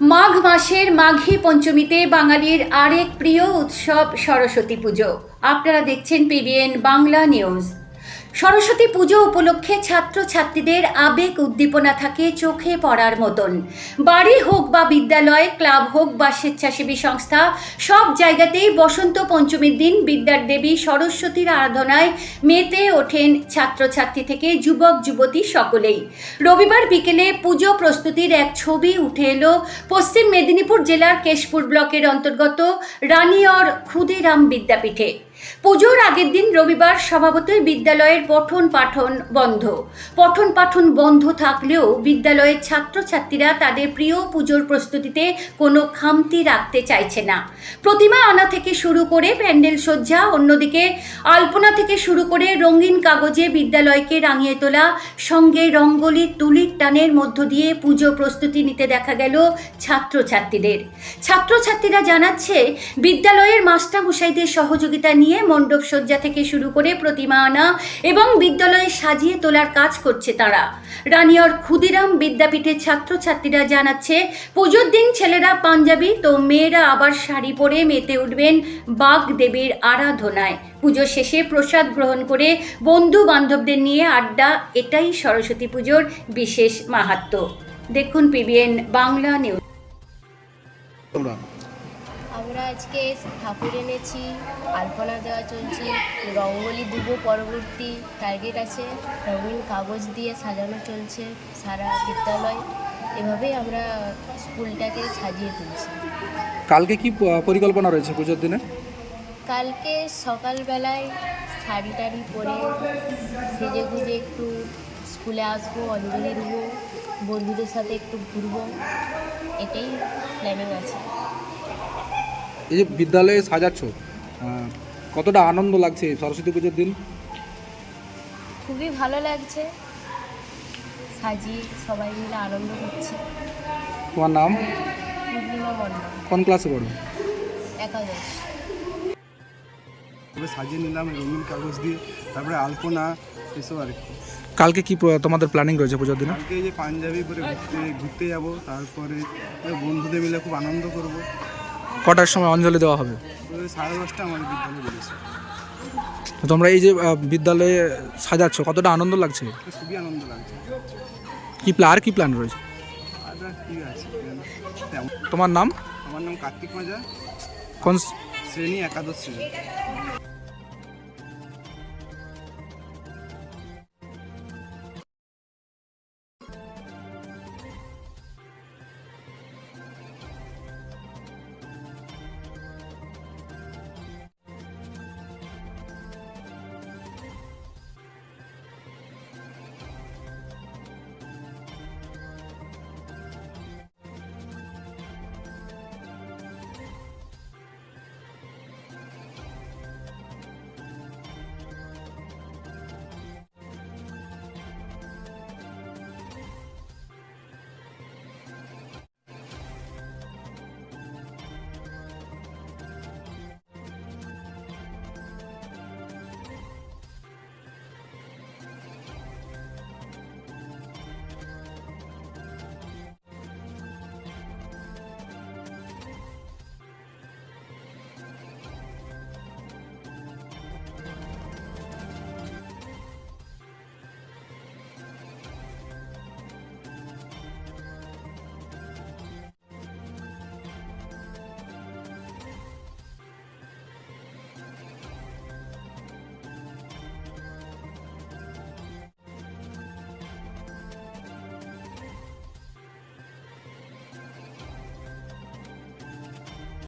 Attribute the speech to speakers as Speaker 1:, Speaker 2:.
Speaker 1: মাঘ মাসের মাঘী পঞ্চমীতে বাঙালির আরেক প্রিয় উৎসব সরস্বতী পুজো। আপনারা দেখছেন পিবিএন বাংলা নিউজ সরস্বতী পুজো উপলক্ষে ছাত্রছাত্রীদের আবেগ উদ্দীপনা থাকে চোখে পড়ার মতন। বাড়ি হোক বা বিদ্যালয়, ক্লাব হোক বা স্বেচ্ছাসেবী সংস্থা, সব জায়গাতেই বসন্ত পঞ্চমীর দিন বিদ্যার দেবী সরস্বতীর আরাধনায় মেতে ওঠেন ছাত্রছাত্রী থেকে যুবক, যুবতী সকলেই। রবিবার বিকেলে পুজো প্রস্তুতির এক ছবি উঠে এলো পশ্চিম মেদিনীপুর জেলার কেশপুর ব্লকের অন্তর্গত রানিয়র ক্ষুদিরাম বিদ্যাপীঠে। পুজোর আগের দিন রবিবার স্বভাবতই বিদ্যালয়ের পঠন পাঠন বন্ধ। পঠন পাঠন বন্ধ থাকলেও বিদ্যালয়ের ছাত্রছাত্রীরা তাদের প্রিয় পুজোর প্রস্তুতিতে কোনো খামতি রাখতে চাইছে না। প্রতিমা আনা থেকে শুরু করে প্যান্ডেল সজ্জা, অন্যদিকে আলপনা থেকে শুরু করে রঙিন কাগজে বিদ্যালয়কে রাঙিয়ে তোলা, সঙ্গে রঙ্গলি তুলির টানের মধ্য দিয়ে পুজো প্রস্তুতি নিতে দেখা গেল ছাত্রছাত্রীদের। ছাত্রছাত্রীরা জানাচ্ছে, বিদ্যালয়ের মাস্টারমশাইদের সহযোগিতা নিয়ে মণ্ডপ সজ্জা থেকে শুরু করে প্রতিমা আনা এবং বিদ্যালয়ে সাজিয়ে তোলার কাজ করছে তারা। রানিয়র ক্ষুদিরাম বিদ্যাপীঠের ছাত্রছাত্রীরা জানাচ্ছে, পুজোর দিন ছেলেরা পাঞ্জাবি তো মেয়েরা আবার শাড়ি পরে মেতে উঠবেন বাঘ দেবীর আরাধনায়। পুজো শেষে প্রসাদ গ্রহণ করে বন্ধু বান্ধবদের নিয়ে আড্ডা, এটাই সরস্বতী পুজোর বিশেষ মাহাত্ম্য। দেখুন পিবিএন বাংলা নিউজ
Speaker 2: আমরা আজকে ঠাকুর এনেছি আলপনা দেওয়া চলছে রঙ্গোলি দেবো পরবর্তী টার্গেট আছে রঙিন কাগজ দিয়ে সাজানো চলছে সারা বিদ্যালয়। এভাবেই আমরা স্কুলটাকে সাজিয়ে তুলছি।
Speaker 3: কালকে কি পরিকল্পনা রয়েছে পুজোর দিনে?
Speaker 2: কালকে সকালবেলায় শাড়ি টাড়ি পরে সেজে গুজে একটু স্কুলে আসব অঞ্জলি দেবো বন্ধুদের সাথে একটু ঘুরবো এটাই প্ল্যানিং আছে।
Speaker 3: এই যে বিদ্যালয়ে সাজাচ্ছ কতটা আনন্দ লাগছে সরস্বতী পুজোর দিন?
Speaker 2: খুবই ভালো লাগছে। সাজিয়ে সবাই মিলে আনন্দ করছি।
Speaker 3: তোমার নাম?
Speaker 2: পূর্ণিমা মণ্ডল
Speaker 3: কোন ক্লাসে পড়ো?
Speaker 2: একাদশ।
Speaker 4: তারপরে সাজিয়ে নিলাম রঙিন কাগজ দিয়ে তারপরে আলপনা এসব আর কি।
Speaker 3: কালকে কি তোমাদের প্ল্যানিং রয়েছে পুজোর দিনে?
Speaker 4: কালকে এই যে পাঞ্জাবি পরে ঘুরতে ঘুরতে যাব তারপরে বন্ধুদের মিলে খুব আনন্দ করব।
Speaker 3: কটার সময় অঞ্জলি দেওয়া হবে?
Speaker 4: সাড়ে দশটা আমাদের বিদ্যালয়ে বেরিয়েছে
Speaker 3: তো তোমরা এই যে বিদ্যালয়ে সাজাচ্ছ কতটা আনন্দ লাগছে?
Speaker 4: খুবই আনন্দ লাগছে।
Speaker 3: কি প্ল্যান আর কি প্ল্যান রয়েছে? তোমার নাম?
Speaker 4: আমার নাম কার্তিক মাজা
Speaker 3: কোন
Speaker 4: শ্রেণি একাদশ শ্রেণি।